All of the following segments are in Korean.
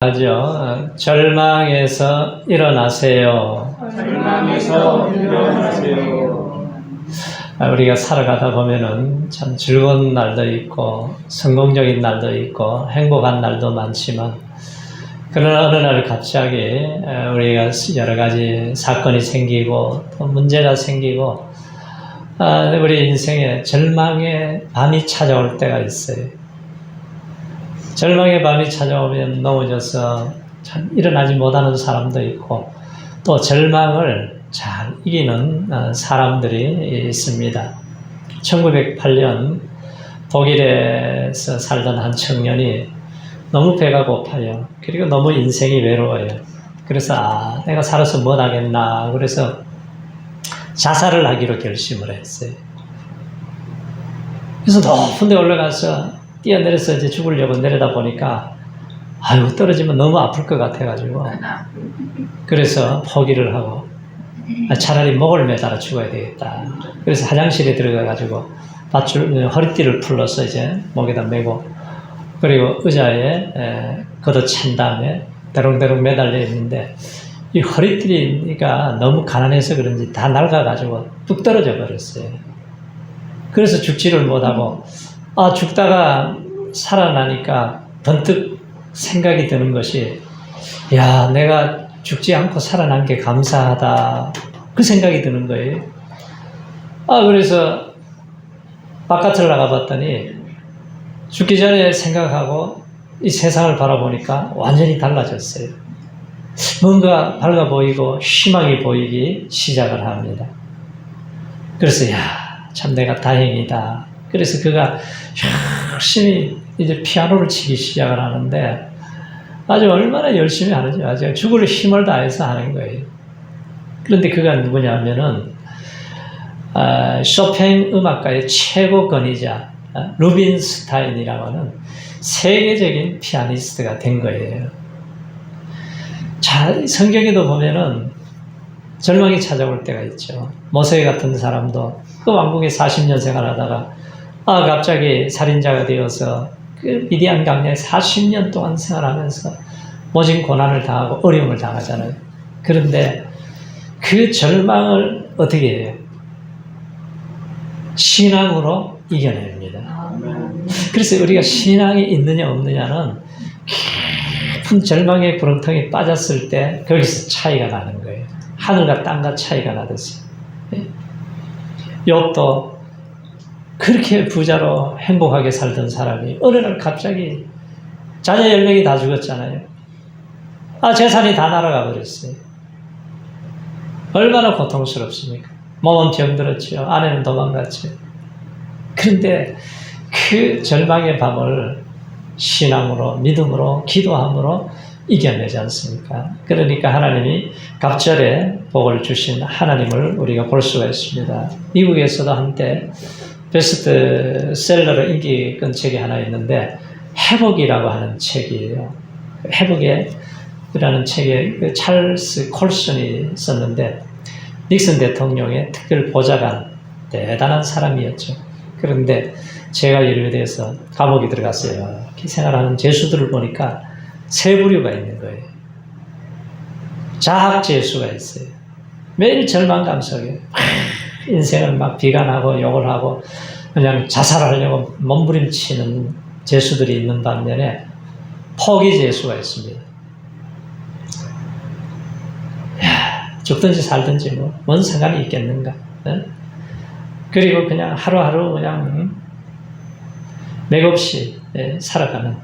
하죠. 절망에서 일어나세요. 절망에서 일어나세요. 아, 우리가 살아가다 보면은 참 즐거운 날도 있고, 성공적인 날도 있고, 행복한 날도 많지만, 그러나 어느 날 갑자기 에, 우리가 여러 가지 사건이 생기고, 또 문제가 생기고, 아, 우리 인생에 절망의 밤이 찾아올 때가 있어요. 절망의 밤이 찾아오면 넘어져서 참 일어나지 못하는 사람도 있고 또 절망을 잘 이기는 어, 사람들이 있습니다. 1908년 독일에서 살던 한 청년이 너무 배가 고파요. 그리고 너무 인생이 외로워요. 그래서 아, 내가 살아서 뭘 하겠나. 그래서 자살을 하기로 결심을 했어요. 그래서 높은 데 올라가서 뛰어내려서 이제 죽으려고 내려다 보니까 아유 떨어지면 너무 아플 것 같아가지고 그래서 포기를 하고 아, 차라리 목을 매달아 죽어야 되겠다. 그래서 화장실에 들어가가지고 밧줄 허리띠를 풀러서 이제 목에다 메고 그리고 의자에 에, 걷어찬 다음에 대롱대롱 매달려 있는데 이 허리띠가 너무 가난해서 그런지 다 낡아가지고 뚝 떨어져 버렸어요. 그래서 죽지를 못하고 아 죽다가 살아나니까 번뜩 생각이 드는 것이 야 내가 죽지 않고 살아난 게 감사하다 그 생각이 드는 거예요. 아 그래서 바깥을 나가 봤더니 죽기 전에 생각하고 이 세상을 바라보니까 완전히 달라졌어요. 뭔가 밝아 보이고 희망이 보이기 시작을 합니다. 그래서 야 참 내가 다행이다. 그래서 그가 열심히 이제 피아노를 치기 시작을 하는데 아주 얼마나 열심히 하는지 아주 죽을 힘을 다해서 하는 거예요. 그런데 그가 누구냐면은 아, 쇼팽 음악가의 최고권이자 아, 루빈스타인이라고 하는 세계적인 피아니스트가 된 거예요. 자, 성경에도 보면은 절망이 찾아올 때가 있죠. 모세 같은 사람도 그 왕궁에 40년 생활하다가 아 갑자기 살인자가 되어서 그 미디안 강야에 40년 동안 생활하면서 모진 고난을 당하고 어려움을 당하잖아요. 그런데 그 절망을 어떻게 해요? 신앙으로 이겨냅니다. 그래서 우리가 신앙이 있느냐 없느냐는 깊은 절망의 구렁텅이 빠졌을 때 거기서 차이가 나는 거예요. 하늘과 땅과 차이가 나듯이. 욥도 그렇게 부자로 행복하게 살던 사람이 어느 날 갑자기 자녀 10명이 다 죽었잖아요. 아, 재산이 다 날아가 버렸어요. 얼마나 고통스럽습니까? 몸은 병들었지요. 아내는 도망갔지요. 그런데 그 절망의 밤을 신앙으로, 믿음으로, 기도함으로 이겨내지 않습니까? 그러니까 하나님이 갑절에 복을 주신 하나님을 우리가 볼 수가 있습니다. 미국에서도 한때 베스트셀러로 인기 끈 책이 하나 있는데 회복이라고 하는 책이에요. 회복이라는 책에 그 찰스 콜슨이 썼는데 닉슨 대통령의 특별 보좌관 대단한 사람이었죠. 그런데 제가 예루대에서 감옥에 들어갔어요. 생활하는 죄수들을 보니까 세 부류가 있는 거예요. 자학 죄수가 있어요. 매일 절망감 속에 인생을 막 비관하고 욕을 하고 그냥 자살하려고 몸부림치는 죄수들이 있는 반면에 포기 죄수가 있습니다. 야, 죽든지 살든지 뭐, 뭔 상관이 있겠는가. 네? 그리고 그냥 하루하루 그냥 음, 맥없이 예, 살아가는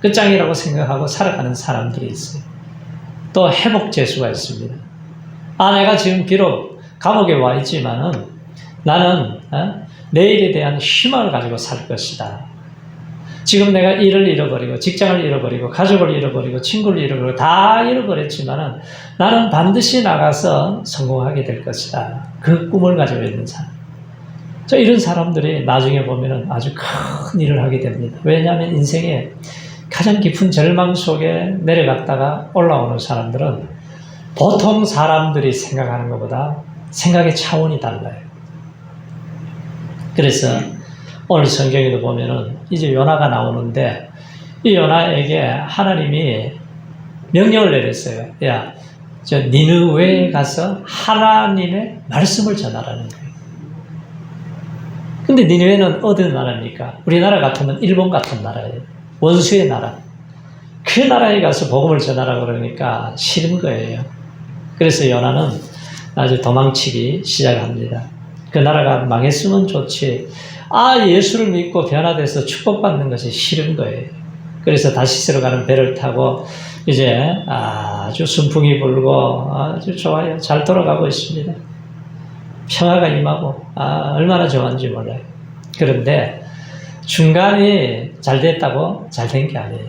끝장이라고 생각하고 살아가는 사람들이 있어요. 또 회복 재수가 있습니다. 아, 내가 지금 비록 감옥에 와 있지만은 나는 어? 내일에 대한 희망을 가지고 살 것이다. 지금 내가 일을 잃어버리고 직장을 잃어버리고 가족을 잃어버리고 친구를 잃어버리고 다 잃어버렸지만은 나는 반드시 나가서 성공하게 될 것이다. 그 꿈을 가지고 있는 사람. 저 이런 사람들이 나중에 보면은 아주 큰 일을 하게 됩니다. 왜냐하면 인생에 가장 깊은 절망 속에 내려갔다가 올라오는 사람들은 보통 사람들이 생각하는 것보다 생각의 차원이 달라요. 그래서 오늘 성경에도 보면은 이제 요나가 나오는데 이 요나에게 하나님이 명령을 내렸어요. 야, 저 니느웨에 가서 하나님의 말씀을 전하라는 거예요. 근데 니느웨는 어느 나라입니까? 우리나라 같으면 일본 같은 나라예요. 원수의 나라. 그 나라에 가서 복음을 전하라 그러니까 싫은 거예요. 그래서 요나는 아주 도망치기 시작합니다. 그 나라가 망했으면 좋지. 아, 예수를 믿고 변화돼서 축복받는 것이 싫은 거예요. 그래서 다시스로 가는 배를 타고 이제 아주 순풍이 불고 아주 좋아요. 잘 돌아가고 있습니다. 평화가 임하고 아, 얼마나 좋은지 몰라요. 그런데 중간이 잘 됐다고 잘 된 게 아니에요.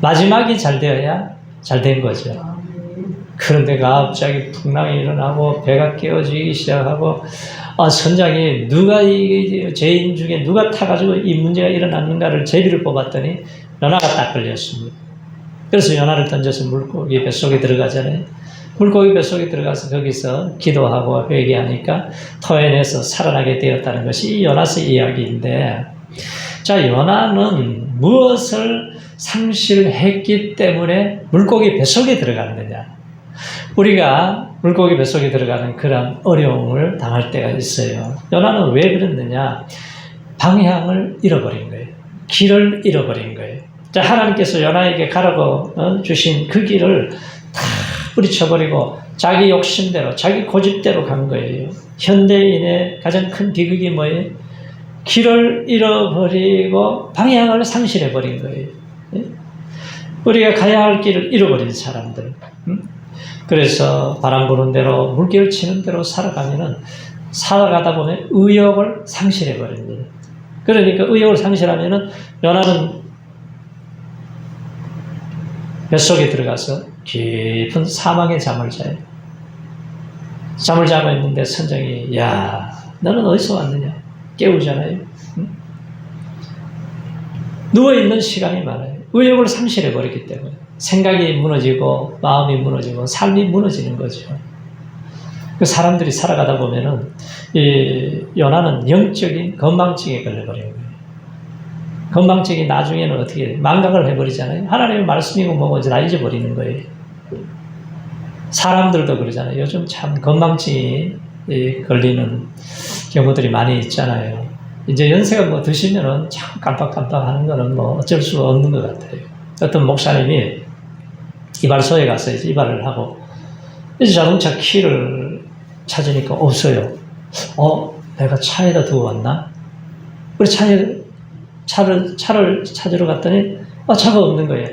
마지막이 잘 되어야 잘 된 거죠. 그런데 갑자기 풍랑이 일어나고 배가 깨어지기 시작하고 아, 선장이 누가 이 죄인 중에 누가 타가지고 이 문제가 일어났는가를 제비를 뽑았더니 연하가 딱 걸렸습니다. 그래서 연하를 던져서 물고기 뱃속에 들어가잖아요. 물고기 뱃속에 들어가서 거기서 기도하고 회개하니까 토해내서 살아나게 되었다는 것이 이 요나서 이야기인데 자 요나는 무엇을 상실했기 때문에 물고기 뱃속에 들어갔느냐 우리가 물고기 뱃속에 들어가는 그런 어려움을 당할 때가 있어요 요나는 왜 그랬느냐 방향을 잃어버린 거예요 길을 잃어버린 거예요 자 하나님께서 요나에게 가라고 어, 주신 그 길을 다 뿌리쳐버리고 자기 욕심대로 자기 고집대로 간 거예요 현대인의 가장 큰 비극이 뭐예요? 길을 잃어버리고 방향을 상실해버린 거예요. 예? 우리가 가야 할 길을 잃어버린 사람들. 음? 그래서 바람 부는 대로 물결 치는 대로 살아가면은 살아가다 보면 의욕을 상실해 버립니다. 그러니까 의욕을 상실하면은 연하는 뱃속에 들어가서 깊은 사망의 잠을 자요. 잠을 자고 있는데 선장이 야 너는 어디서 왔느냐 깨우잖아요. 응? 누워 있는 시간이 많아요. 의욕을 상실해버렸기 때문에 생각이 무너지고 마음이 무너지고 삶이 무너지는 거죠. 그 사람들이 살아가다 보면은 이 요나는 영적인 건망증에 걸려버린 거예요. 건망증이 나중에는 어떻게 망각을 해버리잖아요. 하나님의 말씀이고 뭐고 이제 다 잊어버리는 거예요. 사람들도 그러잖아요. 요즘 참 건망증이 이 걸리는 경우들이 많이 있잖아요. 이제 연세가 뭐 드시면은 참 깜빡깜빡 하는 거는 뭐 어쩔 수가 없는 것 같아요. 어떤 목사님이 이발소에 가서 이제 이발을 하고 이제 자동차 키를 찾으니까 없어요. 어, 내가 차에다 두고 왔나? 우리 차에 차를 차를 찾으러 갔더니 아 차가 없는 거예요.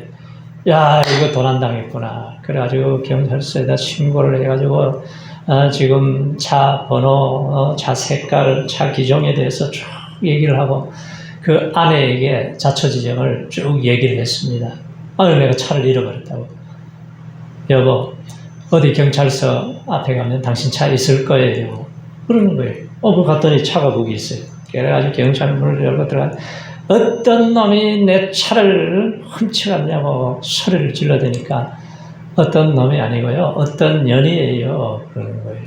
야 이거 도난 당했구나. 그래가지고 경찰서에다 신고를 해가지고 아, 지금 차 번호, 어, 차 색깔, 차 기종에 대해서 쭉 얘기를 하고 그 아내에게 자처 지정을 쭉 얘기를 했습니다. 아, 내가 차를 잃어버렸다고. 여보, 어디 경찰서 앞에 가면 당신 차 있을 거예요. 그러는 거예요. 어, 그 갔더니 차가 거기 있어요. 그래가지고 경찰 문을 열고 들어가 어떤 놈이 내 차를 훔쳐갔냐고 소리를 질러대니까 어떤 놈이 아니고요. 어떤 년이에요. 그러는 거예요.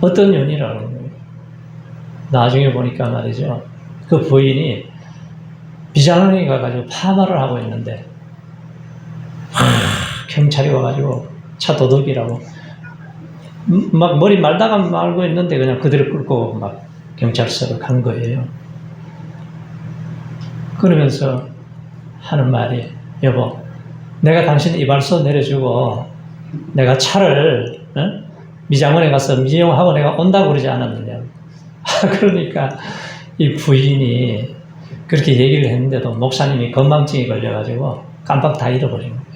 어떤 년이라는 거예요. 나중에 보니까 말이죠. 그 부인이 비장원에 가가지고 파마를 하고 있는데 하, 경찰이 와가지고 차 도둑이라고 음, 막 머리 말다가 말고 있는데 그냥 그대로 끌고 막 경찰서로 간 거예요. 그러면서 하는 말이 여보 내가 당신 이발소 내려주고 내가 차를 어? 미장원에 가서 미용하고 내가 온다고 그러지 않았느냐 그러니까 이 부인이 그렇게 얘기를 했는데도 목사님이 건망증이 걸려가지고 깜빡 다 잃어버린 거예요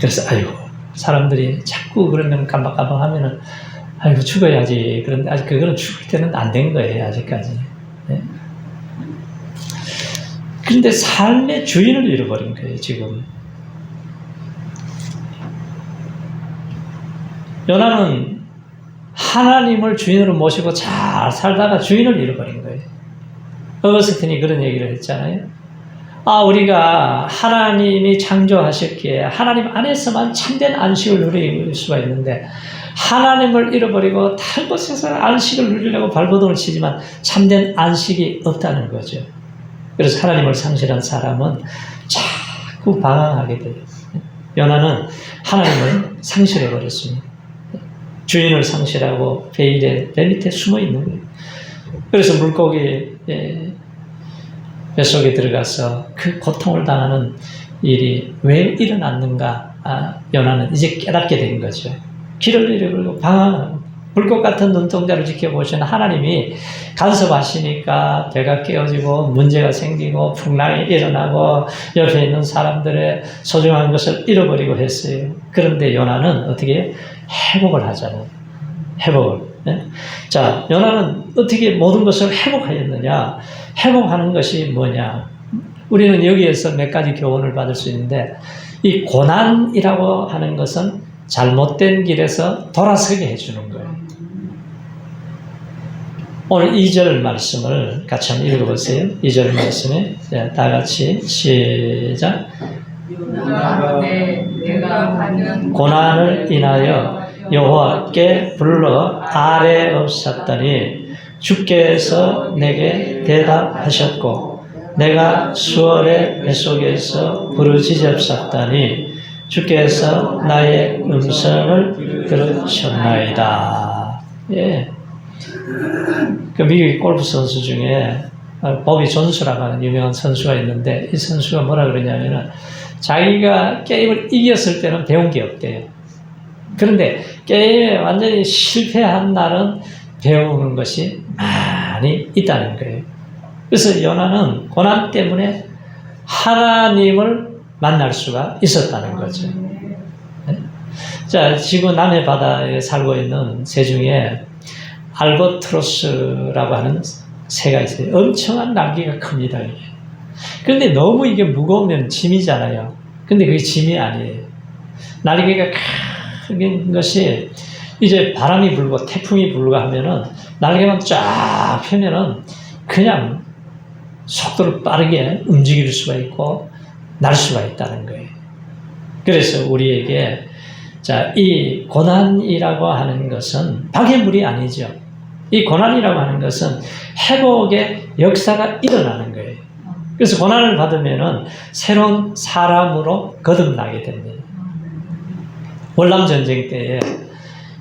그래서 아이고 사람들이 자꾸 그러면 깜빡깜빡 하면은 아이고 죽어야지 그런데 아직 그거는 죽을 때는 안 된 거예요 아직까지 네? 그런데 삶의 주인을 잃어버린 거예요, 지금. 요나는 하나님을 주인으로 모시고 잘 살다가 주인을 잃어버린 거예요. 어거스틴이 그런 얘기를 했잖아요. 아, 우리가 하나님이 창조하셨기에 하나님 안에서만 참된 안식을 누릴 수가 있는데 하나님을 잃어버리고 다른 곳에서 안식을 누리려고 발버둥을 치지만 참된 안식이 없다는 거죠. 그래서 하나님을 상실한 사람은 자꾸 방황하게 돼요. 요나는 하나님을 상실해 버렸습니다. 주인을 상실하고 베일의 배 밑에 숨어 있는 거예요. 그래서 물고기 예, 뱃속에 들어가서 그 고통을 당하는 일이 왜 일어났는가 아, 요나는 이제 깨닫게 된 거죠. 길을 잃어버리고 방황하는 불꽃 같은 눈동자를 지켜보시는 하나님이 간섭하시니까 배가 깨어지고 문제가 생기고 풍랑이 일어나고 옆에 있는 사람들의 소중한 것을 잃어버리고 했어요. 그런데 요나는 어떻게? 회복을 하잖아요. 회복을. 예? 자, 요나는 어떻게 모든 것을 회복하였느냐? 회복하는 것이 뭐냐? 우리는 여기에서 몇 가지 교훈을 받을 수 있는데, 이 고난이라고 하는 것은 잘못된 길에서 돌아서게 해주는 거예요. 오늘 2절 말씀을 같이 한번 읽어보세요. 2절 말씀에 네, 다 같이 시작. 고난을 인하여 여호와께 불러 아래 없었더니 주께서 내게 대답하셨고 내가 수월의 뱃속에서 부르짖었었더니 주께서 나의 음성을 들으셨나이다. 예. 그 미국 골프 선수 중에 버비 존스라고 하는 유명한 선수가 있는데 이 선수가 뭐라 그러냐면은 자기가 게임을 이겼을 때는 배운 게 없대요. 그런데 게임에 완전히 실패한 날은 배우는 것이 많이 있다는 거예요. 그래서 요나는 고난 때문에 하나님을 만날 수가 있었다는 거죠. 네? 자, 지구 남해 바다에 살고 있는 새 중에 알버트로스라고 하는 새가 있어요. 엄청난 날개가 큽니다, 이게. 그런데 너무 이게 무거우면 짐이잖아요. 근데 그게 짐이 아니에요. 날개가 큰 것이 이제 바람이 불고 태풍이 불고 하면은 날개만 쫙 펴면은 그냥 속도를 빠르게 움직일 수가 있고 날 수가 있다는 거예요. 그래서 우리에게 자, 이 고난이라고 하는 것은 박해물이 아니죠. 이 고난이라고 하는 것은 회복의 역사가 일어나는 거예요. 그래서 고난을 받으면은 새로운 사람으로 거듭나게 됩니다. 월남 전쟁 때에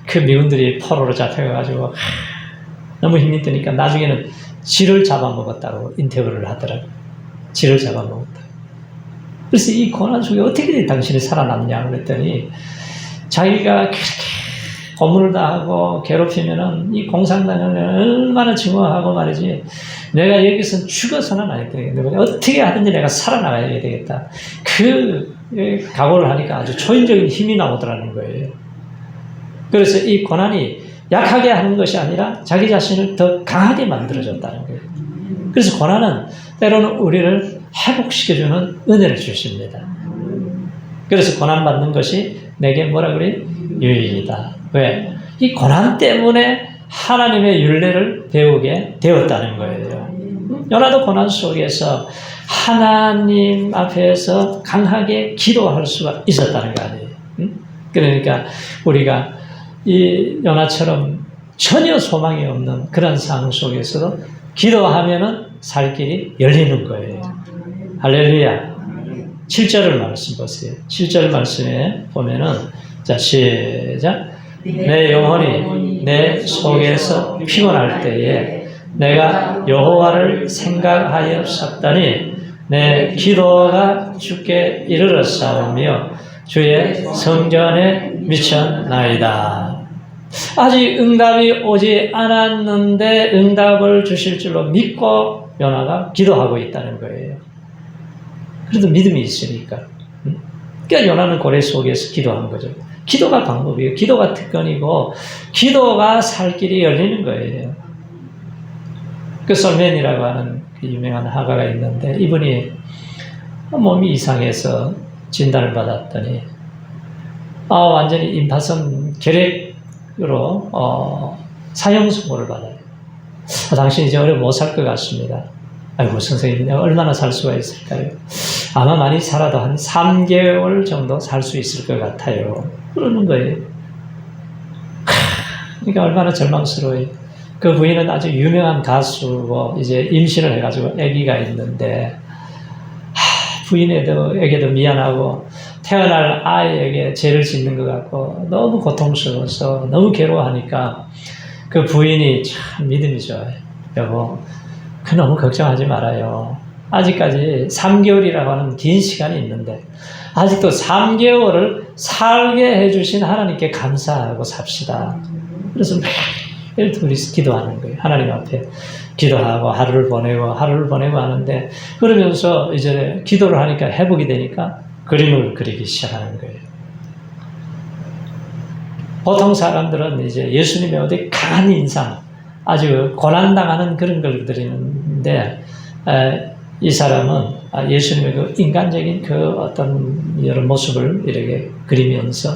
그 미군들이 포로로 잡혀가지고 하, 너무 힘이 드니까 나중에는 쥐를 잡아먹었다고 인터뷰를 하더라고요. 쥐를 잡아먹었다. 그래서 이 고난 속에 어떻게 당신이 살아남냐 그랬더니 자기가 그렇게 고문을 당하고 괴롭히면은 이 공산당을 얼마나 증오하고 말이지 내가 여기서 죽어서는 안 되겠다. 어떻게 하든지 내가 살아나가야 되겠다. 그 각오를 하니까 아주 초인적인 힘이 나오더라는 거예요. 그래서 이 고난이 약하게 하는 것이 아니라 자기 자신을 더 강하게 만들어줬다는 거예요. 그래서 고난은 때로는 우리를 회복시켜주는 은혜를 주십니다. 그래서 고난받는 것이 내게 뭐라 그래? 유익이다. 왜? 이 고난 때문에 하나님의 윤례를 배우게 되었다는 거예요. 요나도 고난 속에서 하나님 앞에서 강하게 기도할 수가 있었다는 거 아니에요. 그러니까 우리가 이 요나처럼 전혀 소망이 없는 그런 상황 속에서도 기도하면은 살 길이 열리는 거예요. 할렐루야. 7절을 말씀 보세요. 7절 말씀에 보면은 자 시작 내 영혼이 내 속에서 피곤할 때에 내가 여호와를 생각하였었더니 내 기도가 주께 이르렀사오며 주의 성전에 미쳤나이다. 아직 응답이 오지 않았는데 응답을 주실 줄로 믿고 요나가 기도하고 있다는 거예요. 그래도 믿음이 있으니까. 그러니까 요나는 고래 속에서 기도한 거죠. 기도가 방법이에요. 기도가 특권이고 기도가 살 길이 열리는 거예요. 그 솔멘이라고 하는 그 유명한 화가가 있는데 이분이 몸이 이상해서 진단을 받았더니 아 완전히 임파선 결핵으로 어, 사형 선고를 받아요. 아, 당신 이제 오래 못 살 것 같습니다. 아이고 선생님 내가 얼마나 살 수가 있을까요? 아마 많이 살아도 한 3개월 정도 살 수 있을 것 같아요. 그러는 거예요. 크, 그러니까 얼마나 절망스러워요. 그 부인은 아주 유명한 가수고 이제 임신을 해가지고 아기가 있는데 하, 부인에게도 미안하고 태어날 아이에게 죄를 짓는 것 같고 너무 고통스러워서 너무 괴로워하니까 그 부인이 참 믿음이 좋아요. 여보, 그 너무 걱정하지 말아요. 아직까지 3개월이라고 하는 긴 시간이 있는데 아직도 3개월을 살게 해주신 하나님께 감사하고 삽시다. 그래서 매일 둘이서 기도하는 거예요. 하나님 앞에 기도하고 하루를 보내고 하루를 보내고 하는데 그러면서 이제 기도를 하니까 회복이 되니까 그림을 그리기 시작하는 거예요. 보통 사람들은 이제 예수님의 어디 강한 인상, 아주 고난당하는 그런 걸 그리는데 에, 이 사람은 아, 예수님의 그 인간적인 그 어떤 여러 모습을 이렇게 그리면서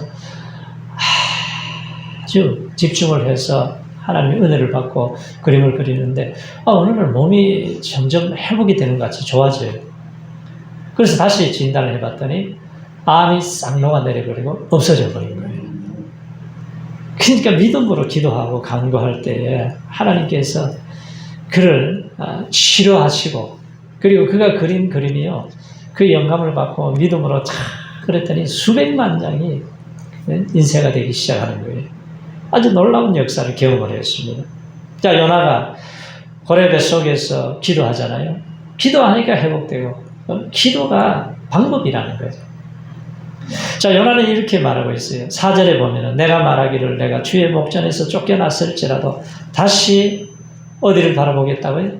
아주 집중을 해서 하나님의 은혜를 받고 그림을 그리는데 아, 어느 날 몸이 점점 회복이 되는 것 같이 좋아져요. 그래서 다시 진단을 해봤더니 암이 싹 녹아내려버리고 없어져 버린 거예요. 그러니까 믿음으로 기도하고 간구할 때에 하나님께서 그를 아, 치료하시고 그리고 그가 그린 그림이요 그 영감을 받고 믿음으로 차 그랬더니 수백만 장이 인쇄가 되기 시작하는 거예요. 아주 놀라운 역사를 경험을 했습니다. 자 요나가 고레배 속에서 기도하잖아요. 기도하니까 회복되고 어, 기도가 방법이라는 거죠. 자, 요나는 이렇게 말하고 있어요. 4절에 보면은 내가 말하기를 내가 주의 목전에서 쫓겨났을지라도 다시 어디를 바라보겠다고요?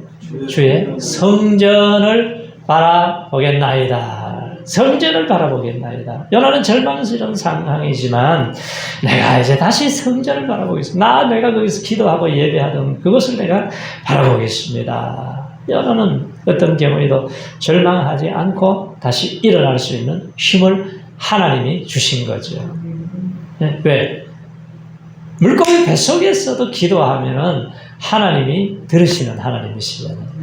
주의 성전을 바라보겠나이다. 성전을 바라보겠나이다. 요나는 절망스러운 상황이지만 내가 이제 다시 성전을 바라보겠습니다. 나 내가 거기서 기도하고 예배하던 그것을 내가 바라보겠습니다. 요나는 어떤 경우에도 절망하지 않고 다시 일어날 수 있는 힘을 하나님이 주신 거죠. 네, 왜? 물고기 뱃속에서도 기도하면은 하나님이 들으시는 하나님이시잖아요.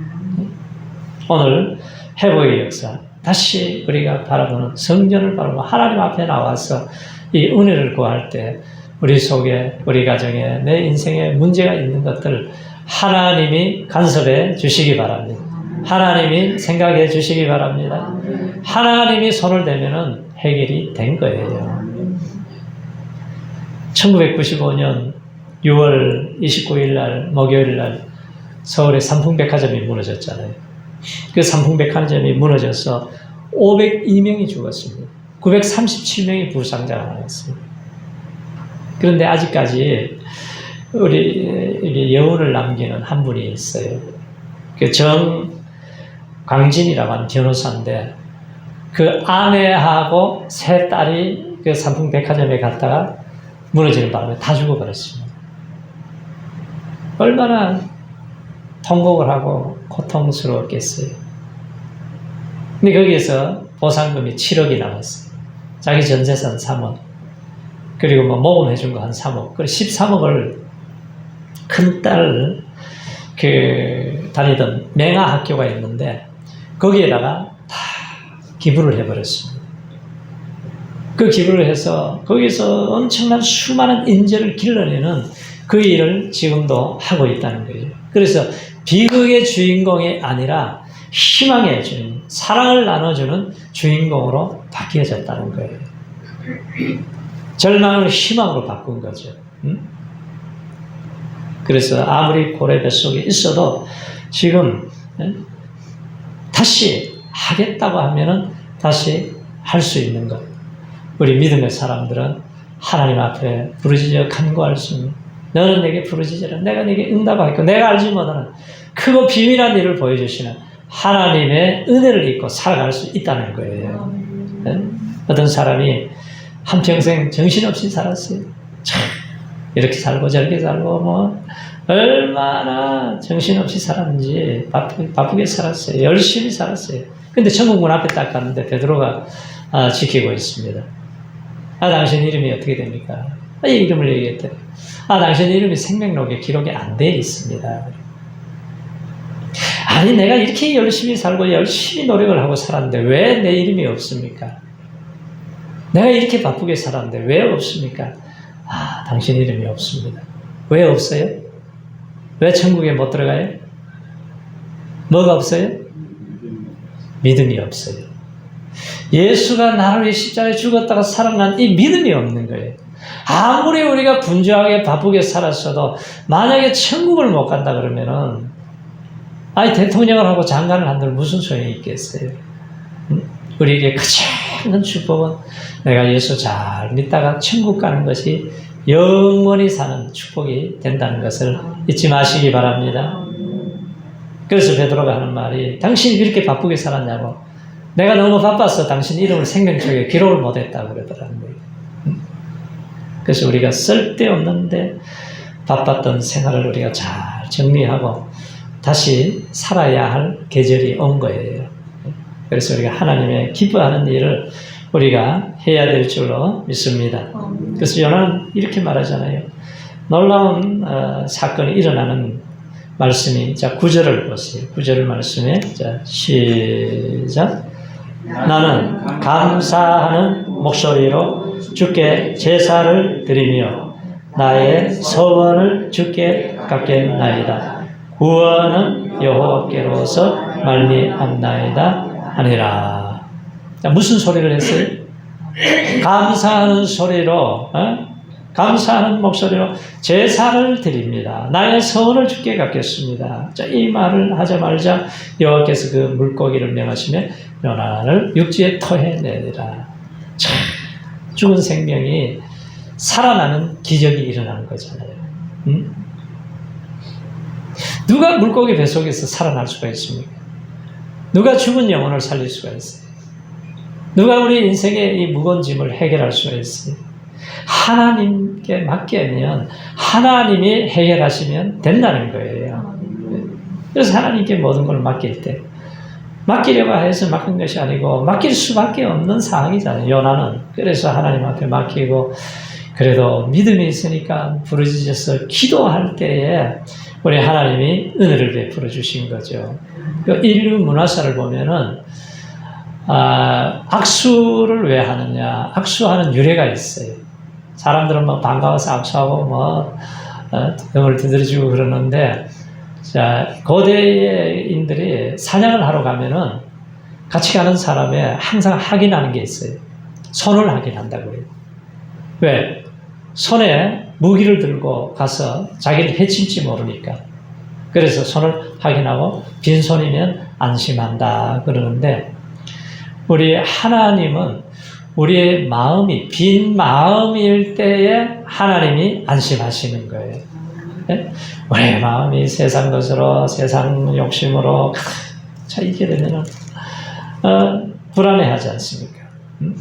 오늘 회복의 역사, 다시 우리가 바라보는 성전을 바라보고 하나님 앞에 나와서 이 은혜를 구할 때 우리 속에, 우리 가정에, 내 인생에 문제가 있는 것들 하나님이 간섭해 주시기 바랍니다. 하나님이 생각해 주시기 바랍니다. 하나님이 손을 대면은 해결이 된 거예요. 1995년 6월 29일 날, 목요일 날 서울의 삼풍백화점이 무너졌잖아요. 그 삼풍백화점이 무너져서 502명이 죽었습니다. 937명이 부상자가 나왔습니다. 그런데 아직까지 우리 여운을 남기는 한 분이 있어요. 그 정광진이라고 하는 변호사인데 그 아내하고 세 딸이 그 삼풍백화점에 갔다가 무너지는 바람에 다 죽어버렸습니다. 얼마나 통곡을 하고 고통스러웠겠어요. 근데 거기에서 보상금이 7억이 나왔어요. 자기 전 재산 3억. 그리고 뭐 모금해 준 거 한 3억. 그리고 13억을 큰 딸, 그, 다니던 맹아 학교가 있는데, 거기에다가 다 기부를 해버렸습니다. 그 기부를 해서 거기서 엄청난 수많은 인재를 길러내는 그 일을 지금도 하고 있다는 거예요. 그래서 비극의 주인공이 아니라 희망의 주인, 사랑을 나눠주는 주인공으로 바뀌어졌다는 거예요. 절망을 희망으로 바꾼 거죠. 응? 그래서 아무리 고래 뱃속에 있어도 지금 응? 다시 하겠다고 하면은 다시 할 수 있는 것. 우리 믿음의 사람들은 하나님 앞에 부르짖어 간구할 수 있는 너는 내게 부르짖으라 내가 내게 응답하겠고 내가 알지 못하는 크고 비밀한 일을 보여주시는 하나님의 은혜를 입고 살아갈 수 있다는 거예요. 네? 어떤 사람이 한평생 정신없이 살았어요. 참 이렇게 살고 저렇게 살고 뭐 얼마나 정신없이 살았는지 바쁘, 바쁘게 살았어요. 열심히 살았어요. 근데 천국문 앞에 딱 갔는데 베드로가 아, 지키고 있습니다. 아, 당신 이름이 어떻게 됩니까? 아, 이 이름을 얘기했더니, 아, 당신 이름이 생명록에 기록이 안 돼 있습니다. 아니, 내가 이렇게 열심히 살고 열심히 노력을 하고 살았는데 왜 내 이름이 없습니까? 내가 이렇게 바쁘게 살았는데 왜 없습니까? 아, 당신 이름이 없습니다. 왜 없어요? 왜 천국에 못 들어가요? 뭐가 없어요? 믿음이 없어요. 예수가 나를 위해 십자가에 죽었다가 살아난 이 믿음이 없는 거예요. 아무리 우리가 분주하게 바쁘게 살았어도 만약에 천국을 못 간다 그러면은 아니 대통령을 하고 장관을 한들 무슨 소용이 있겠어요? 음? 우리에게 가장 큰 축복은 내가 예수 잘 믿다가 천국 가는 것이 영원히 사는 축복이 된다는 것을 잊지 마시기 바랍니다. 그래서 베드로가 하는 말이 당신이 그렇게 바쁘게 살았냐고 내가 너무 바빴어 당신 이름을 생명책에 기록을 못했다고 그러더라는 거예요. 음? 그래서 우리가 쓸데없는데 바빴던 생활을 우리가 잘 정리하고 다시 살아야 할 계절이 온 거예요. 그래서 우리가 하나님의 기뻐하는 일을 우리가 해야 될 줄로 믿습니다. 그래서 요나는 이렇게 말하잖아요. 놀라운 어, 사건이 일어나는 말씀이 자 구절을 보세요. 구절을 말씀에 자 시작. 나는 감사하는 목소리로 주께 제사를 드리며 나의 서원을 주께 갚겠나이다. 구원은 여호와께로서 말미암나이다 하니라. 자, 무슨 소리를 했어요? 감사하는 소리로 어? 감사하는 목소리로 제사를 드립니다. 나의 서원을 주께 갚겠습니다. 자, 이 말을 하자마자 여호와께서 그 물고기를 명하시며 요나를 육지에 터해내리라. 참, 죽은 생명이 살아나는 기적이 일어나는 거잖아요. 음? 누가 물고기 뱃속에서 살아날 수가 있습니까? 누가 죽은 영혼을 살릴 수가 있어요? 누가 우리 인생의 이 무거운 짐을 해결할 수가 있어요? 하나님께 맡기면 하나님이 해결하시면 된다는 거예요. 그래서 하나님께 모든 걸 맡길 때 맡기려고 해서 맡긴 것이 아니고 맡길 수밖에 없는 상황이잖아요. 요나는 그래서 하나님 앞에 맡기고 그래도 믿음이 있으니까 부르짖어서 기도할 때에 우리 하나님이 은혜를 베풀어 주신 거죠. 그 인류 문화사를 보면은 아, 악수를 왜 하느냐? 악수하는 유래가 있어요. 사람들은 뭐 반가워서 악수하고 뭐 어, 등을 두드려주고 그러는데 자 고대인들이 사냥을 하러 가면은 같이 가는 사람의 항상 확인하는 게 있어요. 손을 확인한다고요. 왜? 손에 무기를 들고 가서 자기를 해칠지 모르니까. 그래서 손을 확인하고 빈손이면 안심한다 그러는데 우리 하나님은 우리의 마음이 빈 마음일 때에 하나님이 안심하시는 거예요. 네? 우리의 마음이 세상 것으로 세상 욕심으로 차 있게 되면 어, 불안해하지 않습니까? 음?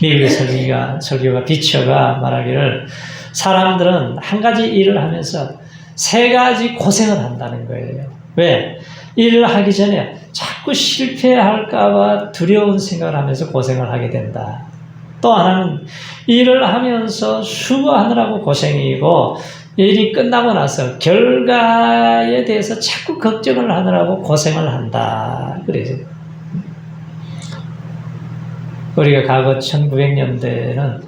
미국의 설교가 설교가 비처가 말하기를 사람들은 한 가지 일을 하면서 세 가지 고생을 한다는 거예요. 왜? 일을 하기 전에 자꾸 실패할까봐 두려운 생각을 하면서 고생을 하게 된다. 또 하나는 일을 하면서 수고하느라고 고생이고 일이 끝나고 나서 결과에 대해서 자꾸 걱정을 하느라고 고생을 한다. 그래서 우리가 과거 1900년대에는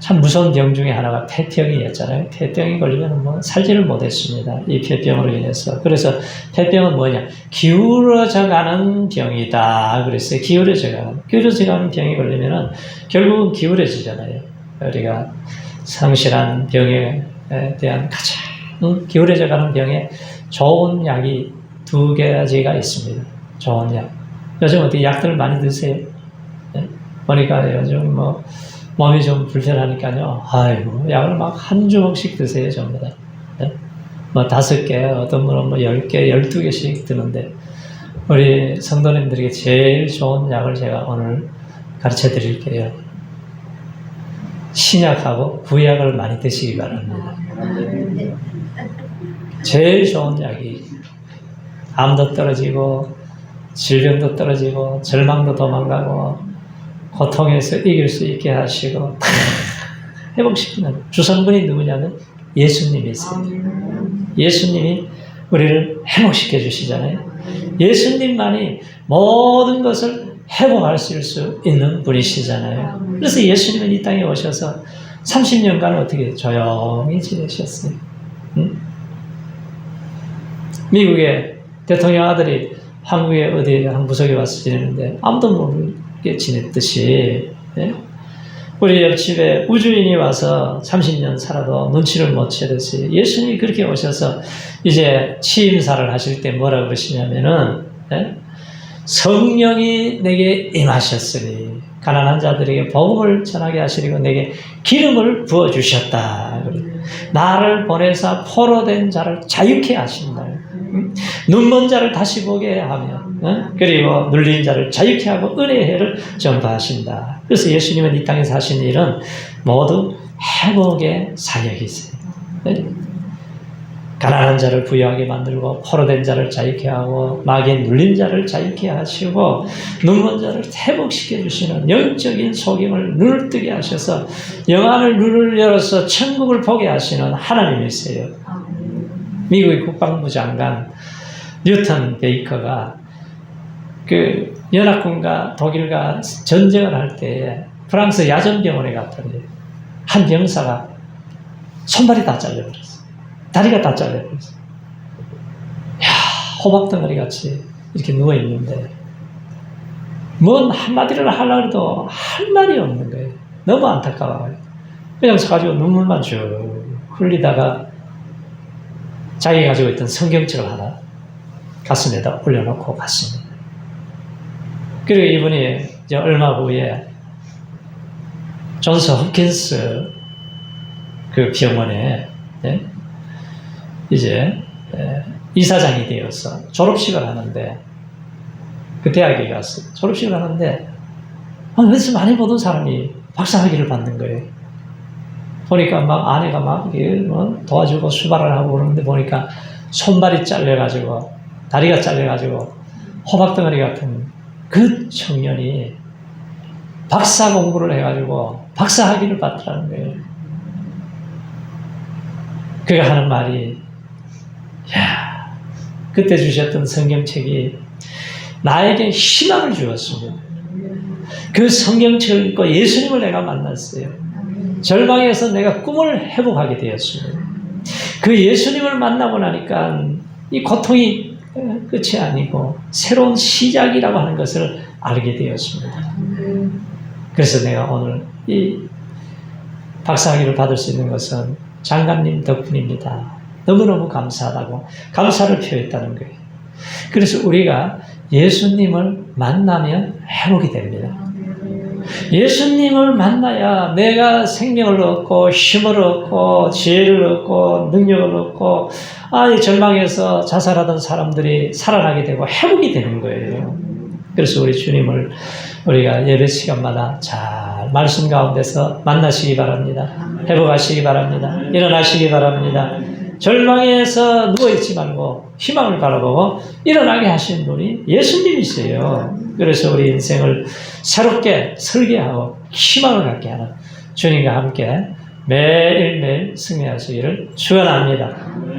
참 무서운 병 중에 하나가 폐병이었잖아요. 폐병이 걸리면 뭐 살지를 못했습니다. 이 폐병으로 인해서. 그래서 폐병은 뭐냐? 기울어져 가는 병이다. 그랬어요. 기울어져 가는. 기울어져 가는 병이 걸리면은 결국은 기울어지잖아요. 우리가 성실한 병에 대한 가장 기울어져 가는 병에 좋은 약이 두 가지가 있습니다. 좋은 약. 요즘 어떻게 약들 많이 드세요? 네? 보니까 요즘 뭐 몸이 좀 불편하니까요. 아이고, 약을 막 한 주먹씩 드세요, 전부 다. 네? 뭐 다섯 개, 어떤 분은 뭐열 개, 열두 개씩 드는데, 우리 성도님들에게 제일 좋은 약을 제가 오늘 가르쳐 드릴게요. 신약하고 구약을 많이 드시기 바랍니다. 제일 좋은 약이 암도 떨어지고, 질병도 떨어지고, 절망도 도망가고, 고통에서 이길 수 있게 하시고 다 회복시키는 주성분이 누구냐면 예수님이세요. 예수님이 우리를 회복시켜 주시잖아요. 예수님만이 모든 것을 회복할 수 있는 분이시잖아요. 그래서 예수님은 이 땅에 오셔서 30년간 어떻게 조용히 지내셨어요? 응? 미국의 대통령 아들이 한국에 어디 한 구석에 와서 지내는데 아무도 모르게 지냈듯이 예? 우리 옆집에 우주인이 와서 30년 살아도 눈치를 못 채듯이 예수님이 그렇게 오셔서 이제 취임사를 하실 때 뭐라 그러시냐면은 예? 성령이 내게 임하셨으니 가난한 자들에게 복음을 전하게 하시리고 내게 기름을 부어 주셨다. 나를 보내사 포로된 자를 자유케 하신다. 응? 눈먼 자를 다시 보게 하며 응? 그리고 눌린 자를 자유케 하고 은혜의 해를 전파하신다. 그래서 예수님은 이 땅에 사신 일은 모두 회복의 사역이세요. 네? 가난한 자를 부유하게 만들고 포로된 자를 자유케 하고 마귀에 눌린 자를 자유케 하시고 눈먼 자를 회복시켜 주시는 영적인 소경을 눈을 뜨게 하셔서 영안을 눈을 열어서 천국을 보게 하시는 하나님이세요. 미국의 국방부 장관 뉴턴 베이커가 그 연합군과 독일과 전쟁을 할 때 프랑스 야전병원에 갔더니 한 병사가 손발이 다 잘려버렸어. 다리가 다 잘려버렸어. 야, 호박덩어리 같이 이렇게 누워 있는데, 뭔 한마디를 하려고 해도 할 말이 없는 거예요. 너무 안타까워요. 그냥 서가지고 눈물만 쭉 흘리다가 자기 가지고 있던 성경책을 하나 가슴에다 올려놓고 갔습니다. 그리고 이분이 이제 얼마 후에 존스 홉킨스 그 병원에 예? 이제 예, 이사장이 되어서 졸업식을 하는데 그 대학에 갔어요. 졸업식을 하는데 아, 어디서 많이 보던 사람이 박사학위를 받는 거예요. 보니까 막 아내가 막뭐 도와주고 수발을 하고 그러는데 보니까 손발이 잘려가지고 다리가 잘려가지고 호박덩어리 같은 그 청년이 박사 공부를 해가지고 박사 학위를 받더라는 거예요. 그가 하는 말이, 야, 그때 주셨던 성경책이 나에게 희망을 주었습니다. 그 성경책을 읽고 예수님을 내가 만났어요. 절망에서 내가 꿈을 회복하게 되었습니다. 그 예수님을 만나고 나니까 이 고통이 끝이 아니고 새로운 시작이라고 하는 것을 알게 되었습니다. 그래서 내가 오늘 이 박사학위를 받을 수 있는 것은 장관님 덕분입니다. 너무너무 감사하다고 감사를 표했다는 거예요. 그래서 우리가 예수님을 만나면 회복이 됩니다. 예수님을 만나야 내가 생명을 얻고 힘을 얻고 지혜를 얻고 능력을 얻고 아이 절망에서 자살하던 사람들이 살아나게 되고 회복이 되는 거예요. 그래서 우리 주님을 우리가 예배 시간마다 잘 말씀 가운데서 만나시기 바랍니다. 회복하시기 바랍니다. 일어나시기 바랍니다. 절망에서 누워있지 말고 희망을 바라보고 일어나게 하신 분이 예수님이세요. 그래서 우리 인생을 새롭게 설계하고 희망을 갖게 하는 주님과 함께 매일매일 승리하시기를 축원합니다.